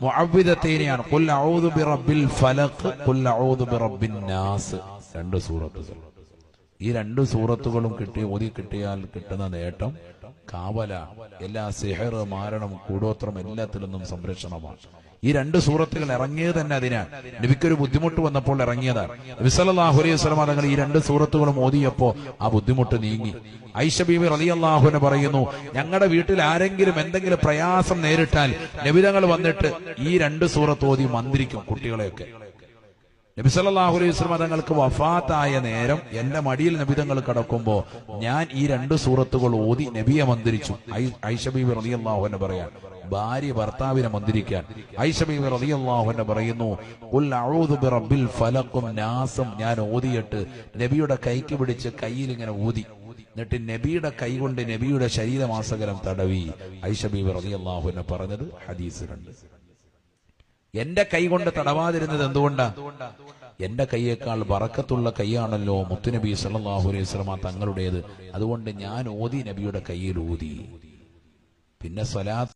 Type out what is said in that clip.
മുഅവ്വിദത്തൈനിയാണ് ഖുൽ അഊദു ബിറബ്ബിൽ ഫലഖ് ഖുൽ അഊദു ബിറബ്ബിൻ നാസ് രണ്ട് സൂറത്തുകൾ ഈ രണ്ട് സൂറത്തുകളും കിട്ടി ഓതി കിട്ടിയാൽ കിട്ടുന്ന നേട്ടം കാവല എല്ലാ സിഹർ മാരണം കൂടോത്രം എല്ലാത്തിൽ നിന്നും സംരക്ഷണമാണ്. ഈ രണ്ട് സൂറത്തുകൾ ഇറങ്ങിയത് തന്നെ അതിനാൽ നബിക്കൊരു ബുദ്ധിമുട്ട് വന്നപ്പോൾ ഇറങ്ങിയതാണ്. നബിസല്ലാഹു അലൈഹി ഈ രണ്ട് സൂറത്തുകളും ഓതിയപ്പോ ആ ബുദ്ധിമുട്ട് നീങ്ങി. ഐഷ ബീബി റലി അള്ളാഹുവിന് പറയുന്നു ഞങ്ങളുടെ വീട്ടിൽ ആരെങ്കിലും എന്തെങ്കിലും പ്രയാസം നേരിട്ടാൽ നബിതങ്ങൾ വന്നിട്ട് ഈ രണ്ട് സൂറത്ത് ഓതി മന്ത്രിക്കും കുട്ടികളെയൊക്കെ. നബിസല്ലാഹു അലൈഹി തങ്ങൾക്ക് വഫാത്തായ നേരം എന്റെ മടിയിൽ നബിതങ്ങൾ കടക്കുമ്പോ ഞാൻ ഈ രണ്ട് സൂറത്തുകൾ ഓതി നബിയെ മന്ത്രിച്ചു. ഐഷബീബി റളിയല്ലാഹു എന്ന് പറയാൻ ഭാര്യ ഭർത്താവിനെ മന്ത്രിക്കാൻ. ഐഷബീബി റളിയല്ലാഹു എന്ന് പറയുന്നു "ഖുൽ അഊദു ബിറബ്ബിൽ ഫലഖും നാസും. ഞാൻ ഓതിയിട്ട് നബിയുടെ കൈക്ക് പിടിച്ച് കയ്യിൽ ഇങ്ങനെ ഊതി. എന്നിട്ട് നബിയുടെ കൈ കൊണ്ട് നബിയുടെ ശരീരമാസകരം തടവി. ഐഷബീബി റളിയല്ലാഹു എന്ന് പറഞ്ഞത് ഹദീസിലുണ്ട്. എന്റെ കൈ കൊണ്ട് തടവാതിരുന്നത് എന്തുകൊണ്ടാ? എന്റെ കൈയേക്കാൾ വറക്കത്തുള്ള കൈയാണല്ലോ മുത്തുനബി സല്ലാഹു അലൈഹി വസല്ലമ തങ്ങളുടേത്. അതുകൊണ്ട് ഞാൻ ഓതി നബിയുടെ കയ്യിൽ ഊതി. പിന്നെ സ്വലാത്ത്